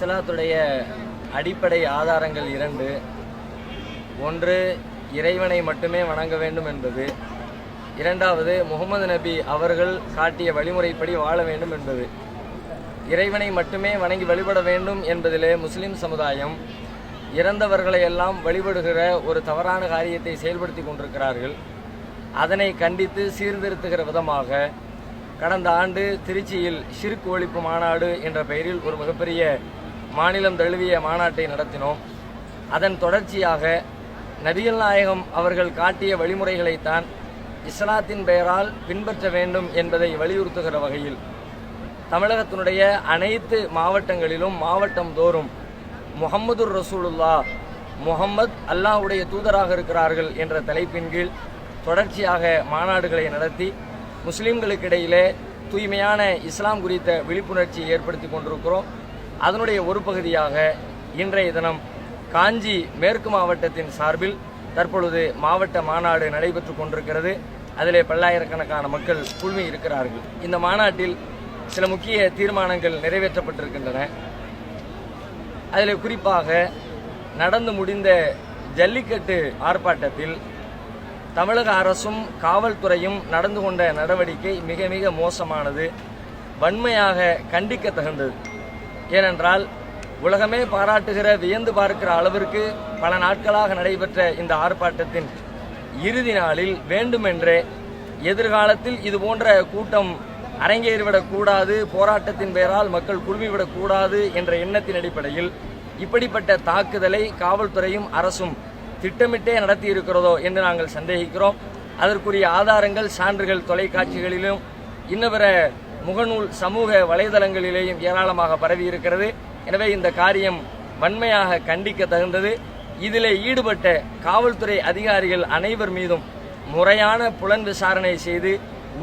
இஸ்லாத்துடைய அடிப்படை ஆதாரங்கள் இரண்டு. ஒன்று இறைவனை மட்டுமே வணங்க வேண்டும் என்பது. இரண்டாவது முகமது நபி அவர்கள் காட்டிய வழிமுறைப்படி வாழ வேண்டும் என்பது. இறைவனை மட்டுமே வணங்கி வழிபட வேண்டும் என்பதிலே முஸ்லிம் சமுதாயம் இறந்தவர்களை எல்லாம் வழிபடுகிற ஒரு தவறான காரியத்தை செயல்படுத்தி கொண்டிருக்கிறார்கள். அதனை கண்டித்து சீர்திருத்துகிற விதமாக கடந்த ஆண்டு திருச்சியில் ஷிர்க் ஒழிப்பு மாநாடு என்ற பெயரில் ஒரு மிகப்பெரிய மாநிலம் தழுவிய மாநாட்டை நடத்தினோம். அதன் தொடர்ச்சியாக நபிகள் நாயகம் அவர்கள் காட்டிய வழிமுறைகளைத்தான் இஸ்லாத்தின் பெயரால் பின்பற்ற வேண்டும் என்பதை வலியுறுத்துகிற வகையில் தமிழகத்தினுடைய அனைத்து மாவட்டங்களிலும் மாவட்டம் தோறும் முகமதுர் ரசூலுல்லா முகம்மது அல்லாஹுடைய தூதராக இருக்கிறார்கள் என்ற தலைப்பின் கீழ் தொடர்ச்சியாக மாநாடுகளை நடத்தி முஸ்லிம்களுக்கிடையிலே தூய்மையான இஸ்லாம் குறித்த விழிப்புணர்ச்சியை ஏற்படுத்தி கொண்டிருக்கிறோம். அதனுடைய ஒரு பகுதியாக இன்றைய தினம் காஞ்சி மேற்கு மாவட்டத்தின் சார்பில் தற்பொழுது மாவட்ட மாநாடு நடைபெற்று கொண்டிருக்கிறது. அதிலே பல்லாயிரக்கணக்கான மக்கள் குழுமி இருக்கிறார்கள். இந்த மாநாட்டில் சில முக்கிய தீர்மானங்கள் நிறைவேற்றப்பட்டிருக்கின்றன. அதில் குறிப்பாக நடந்து முடிந்த ஜல்லிக்கட்டு ஆர்ப்பாட்டத்தில் தமிழக அரசும் காவல்துறையும் நடந்து கொண்ட நடவடிக்கை மிக மிக மோசமானது. வன்மையாக கண்டிக்க தகுந்தது ஏனென்றால் உலகமே பாராட்டுகிற வியந்து பார்க்கிற அளவிற்கு பல நாட்களாக நடைபெற்ற இந்த ஆர்ப்பாட்டத்தின் இறுதி நாளில் வேண்டுமென்றே எதிர்காலத்தில் இது போன்ற கூட்டம் அரங்கேறிவிடக்கூடாது போராட்டத்தின் பெயரால் மக்கள் குழுமிவிடக்கூடாது என்ற எண்ணத்தின் அடிப்படையில் இப்படிப்பட்ட தாக்குதலை காவல்துறையும் அரசும் திட்டமிட்டே நடத்தி இருக்கிறதோ என்று நாங்கள் சந்தேகிக்கிறோம். அதற்குரிய ஆதாரங்கள் சான்றுகள் தொலைக்காட்சிகளிலும் இன்னபிற முகநூல் சமூக வலைதளங்களிலேயும் ஏராளமாக பரவி இருக்கிறது. எனவே இந்த காரியம் வன்மையாக கண்டிக்க தகுந்தது. இதிலே ஈடுபட்ட காவல்துறை அதிகாரிகள் அனைவர் மீதும் முறையான புலன் விசாரணை செய்து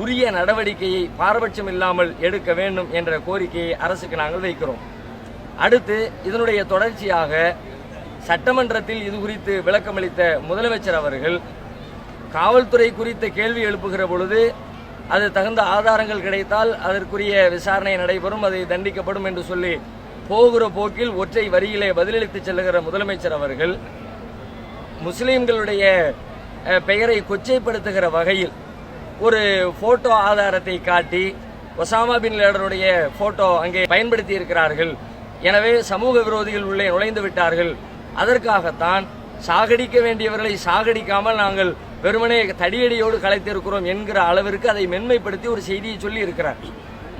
உரிய நடவடிக்கையை பாரபட்சம் இல்லாமல் எடுக்க வேண்டும் என்ற கோரிக்கையை அரசுக்கு நாங்கள் வைக்கிறோம். அடுத்து இதனுடைய தொடர்ச்சியாக சட்டமன்றத்தில் இது குறித்து விளக்கமளித்த முதலமைச்சர் அவர்கள் காவல்துறை குறித்த கேள்வி எழுப்புகிற பொழுது அது தகுந்த ஆதாரங்கள் கிடைத்தால் அதற்குரிய விசாரணை நடைபெறும் அதை தண்டிக்கப்படும் என்று சொல்லி போகிற போக்கில் ஒற்றை வரியிலே பதிலளித்து செல்லுகிற முதலமைச்சர் அவர்கள் முஸ்லீம்களுடைய பெயரை கொச்சைப்படுத்துகிற வகையில் ஒரு போட்டோ ஆதாரத்தை காட்டி ஒசாமா பின் லேடனுடைய போட்டோ அங்கே பயன்படுத்தி இருக்கிறார்கள் எனவே சமூக விரோதிகள் உள்ளே நுழைந்து விட்டார்கள். அதற்காகத்தான் சாகடிக்க வேண்டியவர்களை சாகடிக்காமல் நாங்கள் வெறுமனே தடியடியோடு கலைத்திருக்கிறோம் என்கிற அளவிற்கு அதை மென்மைப்படுத்தி ஒரு செய்தியை சொல்லி இருக்கிறார்.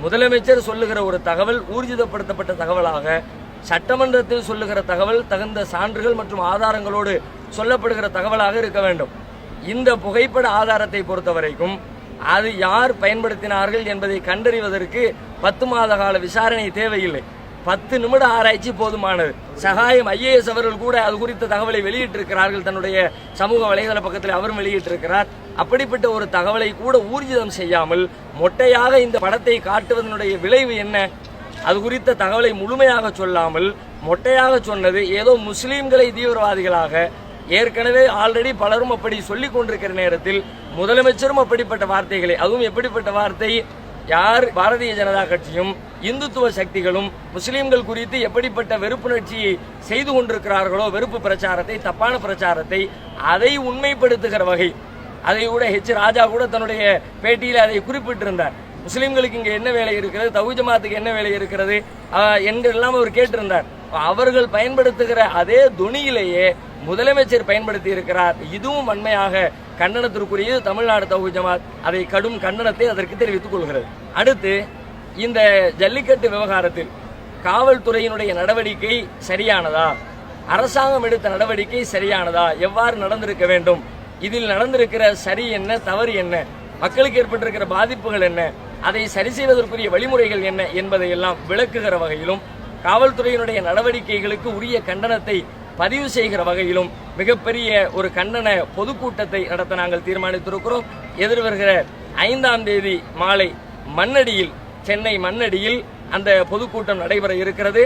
முதலமைச்சர் சொல்லுகிற ஒரு தகவல் ஊர்ஜிதப்படுத்தப்பட்ட தகவலாக சட்டமன்றத்தில் சொல்லுகிற தகவல் தகுந்த சான்றுகள் மற்றும் ஆதாரங்களோடு சொல்லப்படுகிற தகவலாக இருக்க வேண்டும். இந்த புகைப்பட ஆதாரத்தை பொறுத்த வரைக்கும் அது யார் பயன்படுத்தினார்கள் என்பதை கண்டறிவதற்கு பத்து மாத கால விசாரணை தேவையில்லை. பத்து நிமிட ஆராய்ச்சி போதுமானது. சகாயம் ஐஏஎஸ் அவர்கள் கூட அது குறித்த தகவலை வெளியிட்டிருக்கிறார்கள். தன்னுடைய சமூக வலைதள பக்கத்தில் அவரும் வெளியிட்டிருக்கிறார். அப்படிப்பட்ட ஒரு தகவலை கூட ஊர்ஜிதம் செய்யாமல் மொட்டையாக இந்த படத்தை காட்டுவதனுடைய விளைவு என்ன? அது குறித்த தகவலை முழுமையாக சொல்லாமல் மொட்டையாக சொன்னது ஏதோ முஸ்லீம்களை தீவிரவாதிகளாக ஏற்கனவே ஆல்ரெடி பலரும் அப்படி சொல்லிக் கொண்டிருக்கிற நேரத்தில் முதலமைச்சரும் அப்படிப்பட்ட வார்த்தைகளை அதுவும் எப்படிப்பட்ட வார்த்தை? யார்? பாரதிய ஜனதா கட்சியும் இந்துத்துவ சக்திகளும் முஸ்லீம்கள் குறித்து எப்படிப்பட்ட வெறுப்புணர்ச்சியை செய்து கொண்டிருக்கிறார்களோ வெறுப்பு பிரச்சாரத்தை தப்பான பிரச்சாரத்தை அதை உண்மைப்படுத்துகிற வகை. அதை கூட ஹெச் ராஜா கூட தன்னுடைய பேட்டியில் அதை குறிப்பிட்டிருந்தார். முஸ்லீம்களுக்கு இங்கே என்ன வேலை இருக்கிறது? தவுஜமாத்துக்கு என்ன வேலை இருக்கிறது? ஆஹ், என்றெல்லாம் அவர் கேட்டிருந்தார். அவர்கள் பயன்படுத்துகிற அதே துணியிலேயே முதலமைச்சர் பயன்படுத்தி இருக்கிறார். இதுவும் வன்மையாக கண்டனத்திற்குரியது. தமிழ்நாடு தவுஜமாத் அதை கடும் கண்டனத்தை அதற்கு தெரிவித்துக் கொள்கிறது. அடுத்து இந்த ஜல்லிக்கட்டு விவகாரத்தில் காவல்துறையினுடைய நடவடிக்கை சரியானதா? அரசாங்கம் எடுத்த நடவடிக்கை சரியானதா? எவ்வாறு நடந்திருக்க வேண்டும்? இதில் நடந்திருக்கிற சரி என்ன தவறு என்ன? மக்களுக்கு ஏற்பட்டிருக்கிற பாதிப்புகள் என்ன? அதை சரி செய்வதற்குரிய வழிமுறைகள் என்ன என்பதை எல்லாம் விளக்குகிற வகையிலும் காவல்துறையினுடைய நடவடிக்கைகளுக்கு உரிய கண்டனத்தை பதிவு செய்கிற வகையிலும் மிகப்பெரிய ஒரு கண்டன பொதுக்கூட்டத்தை நடத்த நாங்கள் தீர்மானித்திருக்கிறோம். எதிர்வருகிற ஐந்தாம் தேதி மாலை மண்ணடியில் சென்னை மண்ணடியில் அந்த பொதுக்கூட்டம் நடைபெற இருக்கிறது.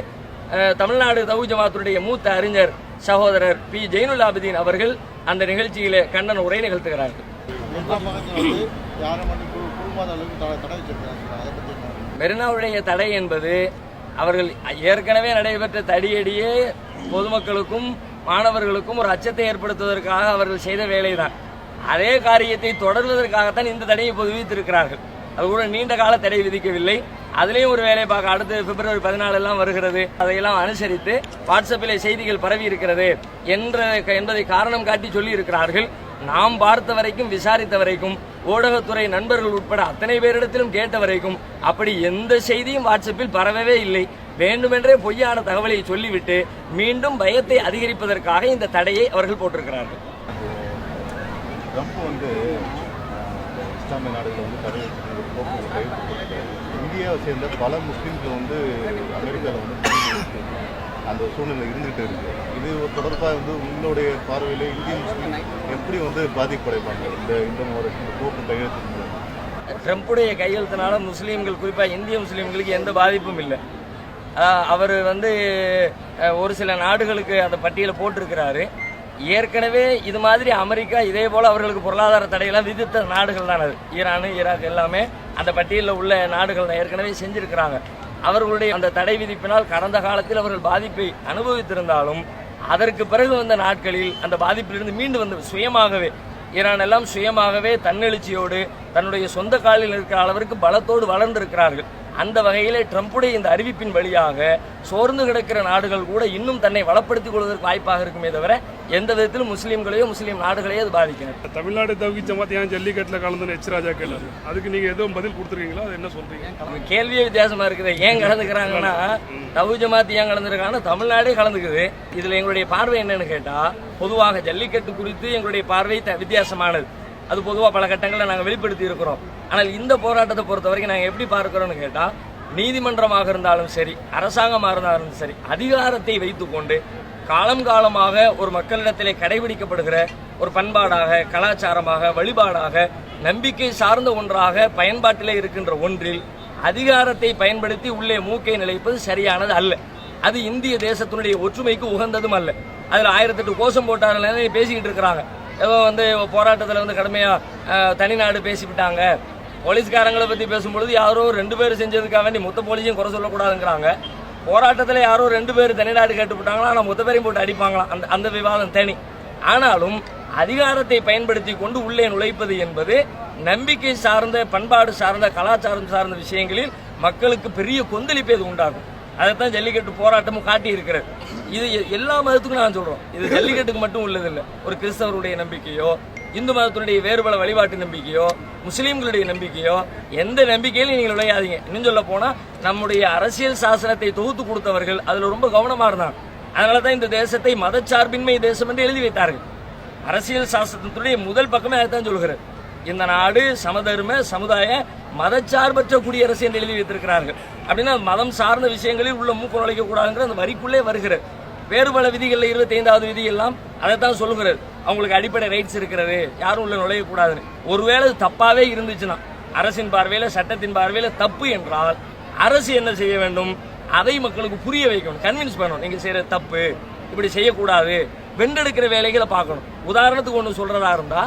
தமிழ்நாடு தவு ஜமாத்துடைய மூத்த அறிஞர் சகோதரர் பி. ஜெயினுல் ஆபிதீன் அவர்கள் அந்த நிகழ்ச்சியிலே கண்ணன் உரை நிகழ்த்துகிறார்கள். மெரினாவுடைய தடை என்பது அவர்கள் ஏற்கனவே நடைபெற்ற தடியடியே பொதுமக்களுக்கும் மாணவர்களுக்கும் ஒரு அச்சத்தை ஏற்படுத்துவதற்காக அவர்கள் செய்த வேலைதான். அதே காரியத்தை தொடர்வதற்காகத்தான் இந்த தடையை இப்போது விதித்திருக்கிறார்கள் அது கூட நீண்ட கால தடை விதிக்கவில்லை. அதுலேயும் ஒரு வேலையை பார்க்க அடுத்து பிப்ரவரி பதினாலு எல்லாம் வருகிறது. அதையெல்லாம் அனுசரித்து வாட்ஸ்அப்பில் செய்திகள் பரவி இருக்கிறது என்ற என்பதை காரணம் காட்டி சொல்லி இருக்கிறார்கள் நாம் பார்த்த வரைக்கும் விசாரித்த வரைக்கும் ஊடகத்துறை நண்பர்கள் உட்பட அத்தனை பேரிடத்திலும் கேட்ட வரைக்கும் அப்படி எந்த செய்தியும் வாட்ஸ்அப்பில் பரவவே இல்லை. வேண்டுமென்றே பொய்யான தகவலை சொல்லிவிட்டு மீண்டும் பயத்தை அதிகரிப்பதற்காக இந்த தடையை அவர்கள் போட்டிருக்கிறார்கள் ட்ரம்ப் வந்து அஹ், இந்த இஸ்லாமிய நாடுகளை வந்து தடை வைக்கணும் இந்தியாவை சேர்ந்த பல முஸ்லீம்கள் வந்து அமெரிக்காவில் வந்து அந்த சூழ்நிலை இருந்துகிட்டு இருக்கு. இது தொடர்பாக வந்து உங்களுடைய பார்வையில் இந்திய முஸ்லீம் எப்படி வந்து பாதிப்படைப்பாங்க இந்த இந்த ஒரு போக்கு கையெழுத்து மூலம். ட்ரம்ப்புடைய கையெழுத்தினால முஸ்லீம்கள் குறிப்பாக இந்திய முஸ்லீம்களுக்கு எந்த பாதிப்பும் இல்லை. அவர் வந்து ஒரு சில நாடுகளுக்கு அந்த பட்டியலை போட்டிருக்கிறாரு. ஏற்கனவே இது மாதிரி அமெரிக்கா இதே போல் அவர்களுக்கு பொருளாதார தடையெல்லாம் விதித்த நாடுகள் தான் அது. ஈரான் ஈராக் எல்லாமே அந்த பட்டியலில் உள்ள நாடுகள் தான் ஏற்கனவே செஞ்சுருக்கிறாங்க. அவர்களுடைய அந்த தடை விதிப்பினால் கடந்த காலத்தில் அவர்கள் பாதிப்பை அனுபவித்திருந்தாலும் அதற்கு பிறகு வந்த நாட்களில் அந்த பாதிப்பிலிருந்து மீண்டு வந்து சுயமாகவே ஈரான் எல்லாம் சுயமாகவே தன்னெழுச்சியோடு தன்னுடைய சொந்த காலில் இருக்கிற அளவிற்கு பலத்தோடு வளர்ந்திருக்கிறார்கள். அந்த வகையிலே ட்ரம்ப்புடைய இந்த அறிவிப்பின் வழியாக சோர்ந்து கிடக்கிற நாடுகள் கூட இன்னும் தன்னை வளப்படுத்திக் கொள்வதற்கு வாய்ப்பாக இருக்குமே தவிர எந்த விதத்திலும் முஸ்லீம்களையோ முஸ்லீம் நாடுகளையோ அது பாதிக்கிறது தமிழ்நாடு தவிக்க ஜமாத் ஏன் ஜல்லிக்கட்டில் கலந்துன்னு எச் ராஜா கேட்டாரு? அதுக்கு நீங்க எதுவும் பதில் கொடுத்துருக்கீங்களா? அது என்ன சொல்றீங்க? கேள்வியே வித்தியாசமா இருக்குது. ஏன் கலந்துக்கிறாங்கன்னா தவு ஜமாத் ஏன் கலந்துருக்காங்கன்னா தமிழ்நாடே கலந்துக்குது. இதுல எங்களுடைய பார்வை என்னன்னு கேட்டா பொதுவாக ஜல்லிக்கட்டு குறித்து எங்களுடைய பார்வை வித்தியாசமானது. அது பொதுவாக பல கட்டங்களில் நாங்கள் வெளிப்படுத்தி இருக்கிறோம். ஆனால் இந்த போராட்டத்தை பொறுத்த வரைக்கும் நாங்கள் எப்படி பார்க்குறோன்னு கேட்டால் நீதிமன்றமாக இருந்தாலும் சரி அரசாங்கமாக இருந்தாலும் சரி அதிகாரத்தை வைத்துக்கொண்டு காலம் காலமாக ஒரு மக்களிடத்திலே கடைபிடிக்கப்படுகிற ஒரு பண்பாடாக கலாச்சாரமாக வழிபாடாக நம்பிக்கை சார்ந்த ஒன்றாக பயன்பாட்டிலே இருக்கின்ற ஒன்றில் அதிகாரத்தை பயன்படுத்தி உள்ளே மூக்கை நிலைப்பது சரியானது அல்ல. அது இந்திய தேசத்தினுடைய ஒற்றுமைக்கு உகந்ததும் அல்ல. அதில் ஆயிரத்தெட்டு கோஷம் போட்டார்கள் பேசிக்கிட்டு இருக்கிறாங்க. வந்து போராட்டத்தில் வந்து கடுமையாக தனிநாடு பேசிவிட்டாங்க. போலீஸ்காரங்களை பற்றி பேசும்பொழுது யாரோ ரெண்டு பேர் செஞ்சதுக்காக வேண்டி மொத்த போலீஸையும் குறை சொல்லக்கூடாதுங்கிறாங்க. போராட்டத்தில் யாரோ ரெண்டு பேர் தனிநாடு கேட்டுவிட்டாங்களா? ஆனால் மொத்த பேரையும் போட்டு அடிப்பாங்களாம் அந்த அந்த விவாதம் தனி. ஆனாலும் அதிகாரத்தை பயன்படுத்தி கொண்டு உள்ளே நுழைப்பது என்பது நம்பிக்கை சார்ந்த பண்பாடு சார்ந்த கலாச்சாரம் சார்ந்த விஷயங்களில் மக்களுக்கு பெரிய கொந்தளிப்பை இது உண்டாகும்? அதைத்தான் ஜல்லிக்கட்டு போராட்டமும் காட்டி இருக்கிறது இது எல்லா மதத்துக்கும் நான் சொல்றோம். இது ஜல்லிக்கட்டுக்கு மட்டும் உள்ளதில்லை. ஒரு கிறிஸ்தவருடைய நம்பிக்கையோ இந்து மதத்தினுடைய வேறு பல வழிபாட்டு நம்பிக்கையோ முஸ்லீம்களுடைய நம்பிக்கையோ எந்த நம்பிக்கையிலும் நீங்கள் விளையாதீங்க. இன்னும் சொல்ல போனால் நம்முடைய அரசியல் சாசனத்தை தொகுத்து கொடுத்தவர்கள் அதில் ரொம்ப கவனமாக இருந்தாங்க. அதனால தான் இந்த தேசத்தை மதச்சார்பின்மை தேசம் என்று எழுதி வைத்தார்கள். அரசியல் சாஸ்திரத்துடைய முதல் பக்கமே அதுதான் சொல்கிறது. இந்த நாடு சமதர்ம சமுதாய மதச்சார்பற்ற குடியரசு என்று எழுதி வைத்திருக்கிறார்கள். அப்படின்னா மதம் சார்ந்த விஷயங்களில் உள்ள மூக்கு நுழைக்க கூடாதுங்கிற அந்த வரிக்குள்ளே வருகிறது. வேறு பல விதிகளில் இருபத்தி ஐந்தாவது விதி எல்லாம் அதைத்தான் சொல்லுகிறது. அவங்களுக்கு அடிப்படை ரைட்ஸ் இருக்கிறது. யாரும் உள்ள நுழையக்கூடாதுன்னு ஒருவேளை அது தப்பாவே இருந்துச்சுன்னா அரசின் பார்வையில் சட்டத்தின் பார்வையில் தப்பு என்றால் அரசு என்ன செய்ய வேண்டும்? அதை மக்களுக்கு புரிய வைக்கணும் கன்வின்ஸ் பண்ணணும். நீங்க செய்கிற தப்பு இப்படி செய்யக்கூடாது வென்றெடுக்கிற வேலைகளை பார்க்கணும். உதாரணத்துக்கு ஒன்று சொல்றதா இருந்தா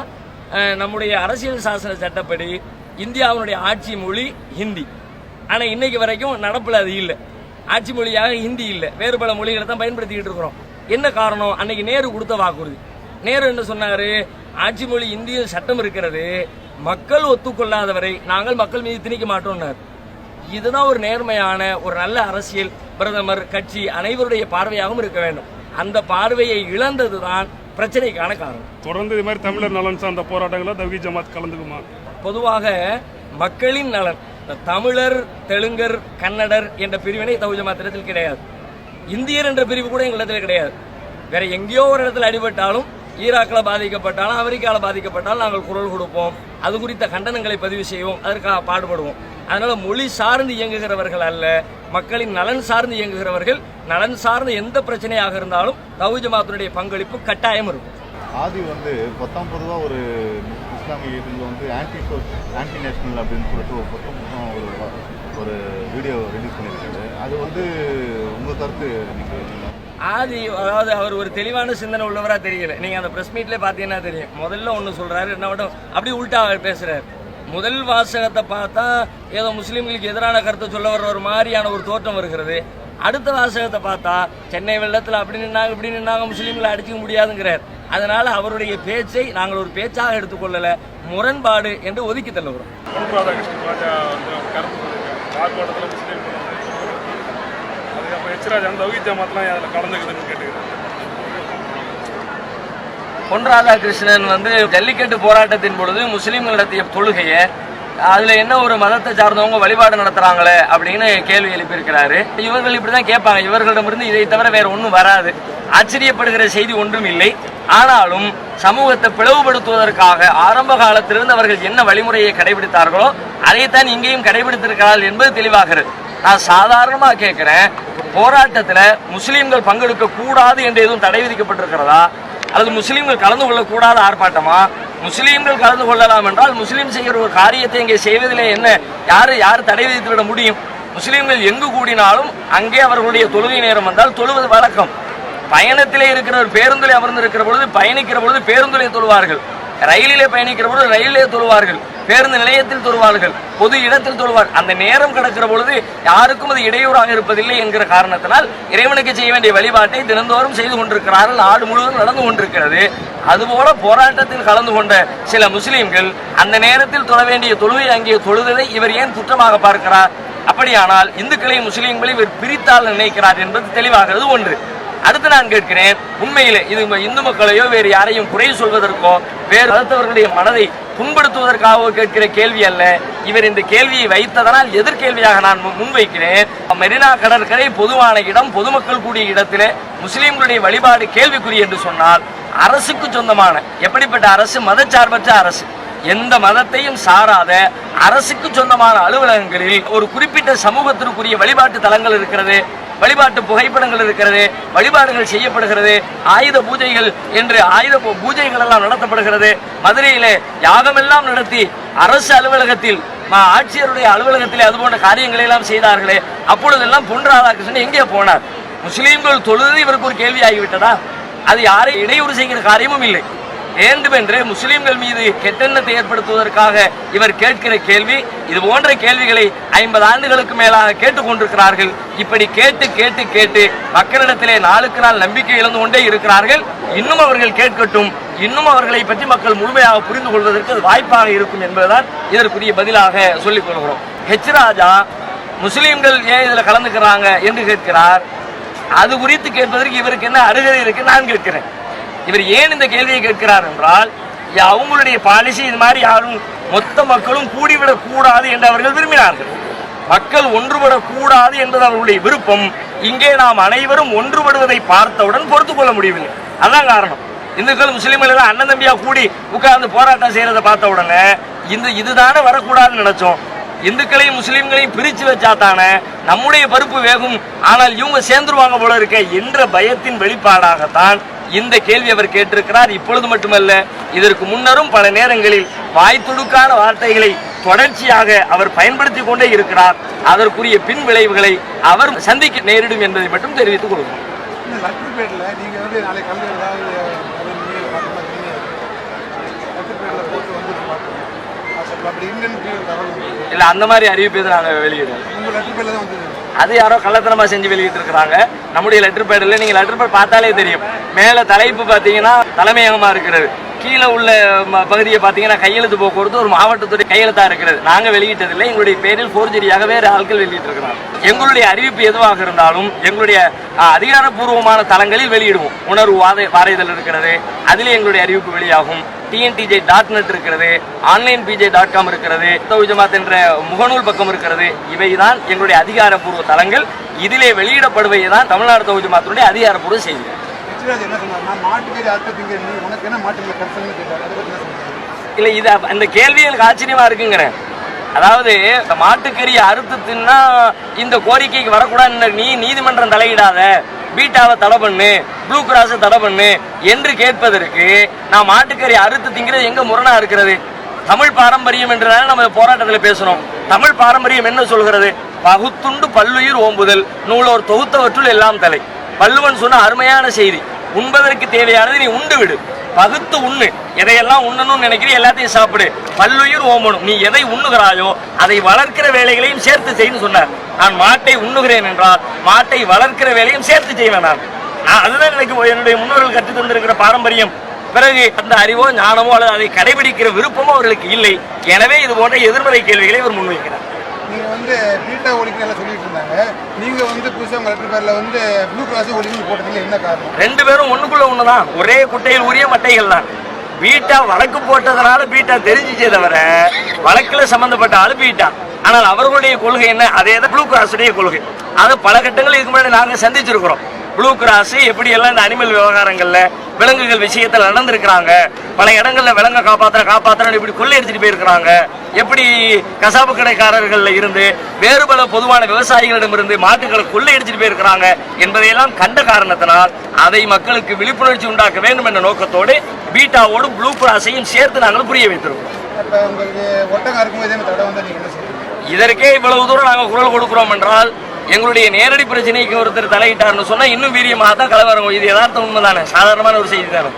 நம்முடைய அரசியல் சாசன சட்டப்படி இந்தியாவினுடைய ஆட்சி மொழி ஹிந்தி. ஆனால் இன்னைக்கு வரைக்கும் நடப்பில் அது இல்லை. ஆட்சி மொழியாக ஹிந்தி இல்லை. வேறு பல மொழிகளை தான் பயன்படுத்திக்கிட்டு இருக்கிறோம். என்ன காரணம்? அன்னைக்கு நேரு கொடுத்த வாக்குறுதி. நேரு என்ன சொன்னாரு? ஆட்சி மொழி இந்தியில் சட்டம் இருக்கிறது. மக்கள் ஒத்துக்கொள்ளாதவரை நாங்கள் மக்கள் மீது திணிக்க மாட்டோம்னார். இதுதான் ஒரு நேர்மையான ஒரு நல்ல அரசியல். பிரதமர் கட்சி அனைவருடைய பார்வையாகவும் இருக்க வேண்டும். அந்த பார்வையை இழந்ததுதான் பிரச்சனைக்கான காரணம். தொடர்ந்து இது மாதிரி தமிழர் நலன் சார்ந்த போராட்டங்களில் தவிக்க ஜமாத் கலந்துக்குமா? பொதுவாக மக்களின் நலன். தமிழர் தெலுங்கர் கன்னடர் என்ற பிரிவினை தௌஜ மாத்திரத்தில் கிடையாது. இந்தியர் என்ற பிரிவு கூட எங்களிடத்தில் கிடையாது. வேற எங்கேயோ ஒரு இடத்துல அடிபட்டாலும் ஈராக்கில் பாதிக்கப்பட்டாலும் அமெரிக்காவில் பாதிக்கப்பட்டாலும் நாங்கள் குரல் கொடுப்போம். அது குறித்த கண்டனங்களை பதிவு செய்வோம். அதற்காக பாடுபடுவோம். அதனால மொழி சார்ந்து இயங்குகிறவர்கள் அல்ல மக்களின் நலன் சார்ந்து இயங்குகிறவர்கள் நலன் சார்ந்த எந்த பிரச்சனையாக இருந்தாலும் தவு ஜமாத்தினுடைய பங்களிப்பு கட்டாயம் இருக்கும். ஆதி வந்து பத்தாம் பொதுவாக ஒரு இஸ்லாமிய இயக்கங்கள் வந்து ஆன்டி சோ ஆன்டி நேஷனல் அப்படின்னு சொல்லிட்டு ஒரு பக்கம் ஒரு ஒரு வீடியோ ரிலீஸ் பண்ணியிருக்காரு. அது வந்து உங்கள் கருத்து நீங்கள் ஆதி அதாவது அவர் ஒரு தெளிவான சிந்தனை உள்ளவராக தெரியல. நீங்கள் அந்த ப்ரெஸ் மீட்லேயே பார்த்தீங்கன்னா தெரியும். முதல்ல ஒன்று சொல்கிறாரு என்ன மட்டும் அப்படியே உள்டா அவர் முதல் வாசகத்தை பார்த்தா ஏதோ முஸ்லீம்களுக்கு எதிரான கருத்தை சொல்ல வர்ற ஒரு மாதிரியான ஒரு தோற்றம் வருகிறது. அடுத்த வாசகத்தை பார்த்தா சென்னை வெள்ளத்தில் அப்படி நின்னாங்க இப்படி நின்னாங்க முஸ்லீம்களை அடிச்சுக்க முடியாதுங்கிறார். அதனால அவருடைய பேச்சை நாங்கள் ஒரு பேச்சாக எடுத்துக்கொள்ளல முரண்பாடு என்று ஒதுக்கி தள்ளுகிறோம். ராதாகிருஷ்ணன் பொன் ராதாகிருஷ்ணன் வந்து ஜல்லிக்கட்டு போராட்டத்தின் பொழுது முஸ்லீம்கள் நடத்திய தொழுகையை அதுல என்ன ஒரு மதத்தை சார்ந்தவங்க வழிபாடு நடத்துறாங்களே அப்படின்னு கேள்வி எழுப்பியிருக்கிறாரு. இவர்கள் இப்படிதான் கேட்பாங்க. இவர்களிடமிருந்து இதை தவிர வேற ஒன்றும் வராது. ஆச்சரியப்படுகிற செய்தி ஒன்றும் இல்லை. ஆனாலும் சமூகத்தை பிளவுபடுத்துவதற்காக ஆரம்ப காலத்திலிருந்து அவர்கள் என்ன வழிமுறையை கடைபிடித்தார்களோ அதைத்தான் இங்கேயும் கடைபிடித்திருக்கிறார்கள் என்பது தெளிவாகிறது. நான் சாதாரணமா கேட்கிறேன் போராட்டத்துல முஸ்லீம்கள் பங்கெடுக்க கூடாது என்று எதுவும் தடை விதிக்கப்பட்டிருக்கிறதா? அல்லது முஸ்லீம்கள் கலந்து கொள்ளக்கூடாத ஆர்ப்பாட்டமா? முஸ்லீம்கள் கலந்து கொள்ளலாம் என்றால் முஸ்லீம் செய்கிற ஒரு காரியத்தை இங்கே செய்வதிலே என்ன? யார் யார் தடை விதித்துவிட முடியும்? முஸ்லீம்கள் எங்கு கூடினாலும் அங்கே அவர்களுடைய தொழுகை நேரம் வந்தால் தொழுவது வழக்கம். பயணத்திலே இருக்கிறவர் பேருந்திலே அமர்ந்திருக்கிற பொழுது பயணிக்கிற பொழுது பேருந்திலே தொழுவார்கள். ரயிலிலே பயணிக்கிற பொழுது ரயிலே தொழுவார்கள். பேருந்து நிலையத்தில் தொழுவார்கள். பொது இடத்தில் தொழுவார். அந்த நேரம் கிடக்கிற பொழுது யாருக்கும் அது இடையூறாக இருப்பதில்லை என்கிற காரணத்தினால் இறைவனுக்கு செய்ய வேண்டிய வழிபாட்டை தினந்தோறும் செய்து கொண்டிருக்கிறார்கள். நாடு முழுவதும் நடந்து கொண்டிருக்கிறது. அதுபோல போராட்டத்தில் கலந்து கொண்ட சில முஸ்லிம்கள் அந்த நேரத்தில் தொழ வேண்டிய தொழுவை அங்கே தொழுதலை இவர் ஏன் குற்றமாக பார்க்கிறார்? அப்படியானால் இந்துக்களையும் முஸ்லீம்களையும் இவர் பிரித்தால் நினைக்கிறார் என்பது தெளிவாகிறது ஒன்று. அடுத்து நான் கேட்கிறேன் உண்மையிலே இது இந்து மக்களையோ வேறு யாரையும் குறை சொல்வதற்கோ வேறு மதத்தவர்களுடைய மனதை புண்படுத்துவதற்காகவோ கேட்கிற கேள்வி அல்ல. இவர் இந்த கேள்வியை வைத்ததனால் எதிர்கேள்வியாக நான் முன்வைக்கிறேன். மெரினா கடற்கரை பொதுவான இடம் பொதுமக்கள் கூடிய இடத்திலே முஸ்லீம்களுடைய வழிபாடு கேள்விக்குறி என்று சொன்னால் அரசுக்கு சொந்தமான எப்படிப்பட்ட அரசு? மதச்சார்பற்ற அரசு. எந்த மதத்தையும் சாராத அரசுக்கு சொந்தமான அலுவலகங்களில் ஒரு குறிப்பிட்ட சமூகத்திற்குரிய வழிபாட்டு தலங்கள் இருக்கிறது. வழிபாட்டு புகைப்படங்கள் இருக்கிறது வழிபாடுகள் செய்யப்படுகிறது ஆயுத பூஜைகள் என்று ஆயுத பூஜைகள் எல்லாம் நடத்தப்படுகிறது. மதுரையிலே யாகமெல்லாம் நடத்தி அரசு அலுவலகத்தில் ஆட்சியருடைய அலுவலகத்திலே அது போன்ற காரியங்களை எல்லாம் செய்தார்களே அப்பொழுதெல்லாம் பொன் ராதாகிருஷ்ணன் எங்கே போனார்? முஸ்லீம்கள் தொழுது இவருக்கு ஒரு கேள்வி ஆகிவிட்டதா அது யாரை இடையூறு செய்கிற காரியமும் இல்லை. வேண்டுமென்று முஸ்லிம்கள் மீது கெட்டெண்ணத்தை ஏற்படுத்துவதற்காக இவர் கேட்கிற கேள்வி இது போன்ற கேள்விகளை ஐம்பது ஆண்டுகளுக்கு மேலாக கேட்டுக்கொண்டிருக்கிறார்கள் இப்படி கேட்டு கேட்டு கேட்டு மக்களிடத்திலே நாளுக்கு நாள் நம்பிக்கை இழந்து கொண்டே இருக்கிறார்கள். இன்னும் அவர்கள் கேட்கட்டும். இன்னும் அவர்களை பற்றி மக்கள் முழுமையாக புரிந்து கொள்வதற்கு அது வாய்ப்பாக இருக்கும் என்பதுதான் இதற்குரிய பதிலாக சொல்லிக் கொள்கிறோம். ஹெச் ராஜா முஸ்லிம்கள் ஏன் இதில் கலந்துக்கிறாங்க? என்று கேட்கிறார். அது குறித்து கேட்பதற்கு இவருக்கு என்ன அருகதை இருக்கு? நான் கேட்கிறேன். இவர் ஏன் இந்த கேள்வியை கேட்கிறார் என்றால் அவங்களுடைய பாலிசி இது மாதிரி யாரும் மொத்த மக்களும் கூடிவிடக் கூடாது என்று அவர்கள் விரும்பினார்கள். மக்கள் ஒன்றுபடக் கூடாது என்பது அவர்களுடைய விருப்பம். இங்கே நாம் அனைவரும் ஒன்றுபடுவதை பார்த்தவுடன் பொறுத்துக் கொள்ள முடியவில்லை. அதான் காரணம். இந்துக்கள் முஸ்லீம்கள் எல்லாம் அண்ணன் தம்பியா கூடி உட்கார்ந்து போராட்டம் செய்யறதை பார்த்த உடனே இந்த இதுதானே வரக்கூடாதுன்னு நினைச்சோம். இந்துக்களையும் முஸ்லீம்களையும் பிரிச்சு வச்சா தானே நம்முடைய பருப்பு வேகும். ஆனால் இவங்க சேர்ந்துருவாங்க போல இருக்க என்ற பயத்தின் வெளிப்பாடாகத்தான் இந்த கேள்வி அவர் கேட்டிருக்கிறார். இப்பொழுது மட்டுமல்ல இதற்கு முன்னரும் பல நேரங்களில் வாய் துடுக்கான வார்த்தைகளை தொடர்ச்சியாக அவர் பயன்படுத்தி கொண்டே இருக்கிறார். அதற்குரிய பின் விளைவுகளை அவர் சந்திக்க நேரிடும் என்பதை மட்டும் தெரிவித்துக் வந்தது. இல்ல அந்த மாதிரி அறிவிப்பு எதுவும் நாங்கள் அது யாரோ கள்ளத்தனமா செஞ்சு வெளியிட்டு இருக்கிறாங்க நம்முடைய லெட்டர் பேடில் நீங்க லெட்டர் பேட் பார்த்தாலே தெரியும். மேல தலைப்பு பார்த்தீங்கன்னா தலைமையகமா இருக்கிறது. கீழே உள்ள ம- பகுதியை பார்த்தீங்கன்னா கையெழுத்து போக்குவரத்து ஒரு மாவட்டத்துடைய கையெழுத்தாக இருக்கிறது. நாங்கள் வெளியிட்டதில்லை. எங்களுடைய பேரில் போர்ஜரியாக வேறு ஆட்கள் வெளியிட்டிருக்கிறாங்க எங்களுடைய அறிவிப்பு எதுவாக இருந்தாலும் எங்களுடைய அதிகாரப்பூர்வமான தளங்களில் வெளியிடுவோம். உணர்வு வாத வாரைதல் இருக்கிறது. அதிலே எங்களுடைய அறிவிப்பு வெளியாகும். டிஎன்டிஜே டாட் நெட் இருக்கிறது. ஆன்லைன் பிஜே டாட் காம் இருக்கிறது. தௌஹீத் ஜமாத் என்ற முகநூல் பக்கம் இருக்கிறது. இவைதான் எங்களுடைய அதிகாரப்பூர்வ தளங்கள். இதிலே வெளியிடப்படுவை தான் தமிழ்நாடு தௌஜமாத்தினுடைய அதிகாரப்பூர்வ செய்தி. ரிச்சிராஜ் என்ன சொன்னார்னா மாட்டுக்கறி அறுத்து திங்க உனக்கு என்ன மாட்டு மேலே கேட்டார். அதை பற்றி இது அந்த இந்த கேள்வி எனக்கு ஆச்சரியமா இருக்குங்கிறேன். அதாவது மாட்டுக்கறியை அறுத்து தின்னா இந்த கோரிக்கைக்கு வரக்கூடாது நீ நீதிமன்றம் தலையிடாத பீட்டாவை தடை பண்ணு ப்ளூ கிராஸை தடை பண்ணு என்று கேட்பதற்கு நான் மாட்டுக்கறி அறுத்து திங்கிறது எங்க முரணா இருக்கிறது? தமிழ் பாரம்பரியம் என்றதால நம்ம போராட்டத்தில் பேசுறோம். தமிழ் பாரம்பரியம் என்ன சொல்கிறது? பகுத்துண்டு பல்லுயிர் ஓம்புதல் நூலோர் தொகுத்தவற்றுள் எல்லாம் தலை. பல்லுவன் சொன்ன அருமையான செய்தி. உண்பதற்கு தேவையானது நீ உண்டு விடு. பகுத்து உண்ணு. எதையெல்லாம் உண்ணணும்னு நினைக்கிறீ எல்லாத்தையும் சாப்பிடு. பல்லுயிர் ஓமனும் நீ எதை உண்ணுகிறாயோ அதை வளர்க்கிற வேலைகளையும் சேர்த்து செய்யு சொன்னார். நான் மாட்டை உண்ணுகிறேன் என்றால் மாட்டை வளர்க்கிற வேலையும் சேர்த்து செய்வேன் நான். நான் அதுதான் எனக்கு என்னுடைய முன்னோர்கள் கற்றுத் தந்திருக்கிற பாரம்பரியம். பிறகு அந்த அறிவோ ஞானமோ அல்லது அதை கடைபிடிக்கிற விருப்பமோ அவர்களுக்கு இல்லை. எனவே இது போன்ற எதிர்மறை கேள்விகளை அவர் முன்வைக்கிறார். நீங்கள் வந்து பீட்டா ஒழிக்கணும் சொல்லிட்டு இருந்தாங்க. நீங்கள் வந்து புதுசாக உங்கள் லெட்டர் பேரில் வந்து ப்ளூ கிராஸ் ஒழிக்கணும் போட்டதுல என்ன காரணம்? ரெண்டு பேரும் ஒன்றுக்குள்ளே ஒன்று தான் ஒரே குட்டையில் உரிய மட்டைகள் தான். பீட்டா வழக்கு போட்டதுனால பீட்டா தெரிஞ்சிச்சே தவிர வழக்கில் சம்மந்தப்பட்ட ஆள் பீட்டா. ஆனால் அவர்களுடைய கொள்கை என்ன? அதே தான் ப்ளூ கிராஸுடைய கொள்கை. அதை பல கட்டங்கள் இதுக்கு முன்னாடி நாங்கள் சந்திச்சிருக்கிறோம். ப்ளூ கிராஸ் எப்படி எல்லாம் இந்த அனிமல் விவகாரங்கள்ல விலங்குகள் விஷயத்தில் நடந்திருக்கிறாங்க? பல இடங்கள்ல விலங்கை காப்பாத்துற காப்பாத்துற இப்படி கொள்ளையடிச்சிட்டு போயிருக்கிறாங்க. எப்படி கசாப்பு கடைக்காரர்கள்ல இருந்து வேறு பல பொதுவான விவசாயிகளிடமிருந்து மாட்டுகளை கொள்ளையடிச்சிட்டு போயிருக்கிறாங்க என்பதையெல்லாம் கண்ட காரணத்தினால் அதை மக்களுக்கு விழிப்புணர்ச்சி உண்டாக்க வேண்டும் என்ற நோக்கத்தோடு பீட்டாவோடும் ப்ளூ கிராஸையும் சேர்த்து நாங்கள் புரிய வைத்திருக்கோம் இதற்கே இவ்வளவு தூரம் நாங்கள் குரல் கொடுக்கிறோம் என்றால் எங்களுடைய நேரடி பிரச்சனைக்கு ஒருத்தர் தலையிட்டார்னு சொன்னா இன்னும் வீரியமாக தான் கலவரம். இது யதார்த்த உண்மைதானே? சாதாரணமான ஒரு செய்தி தானே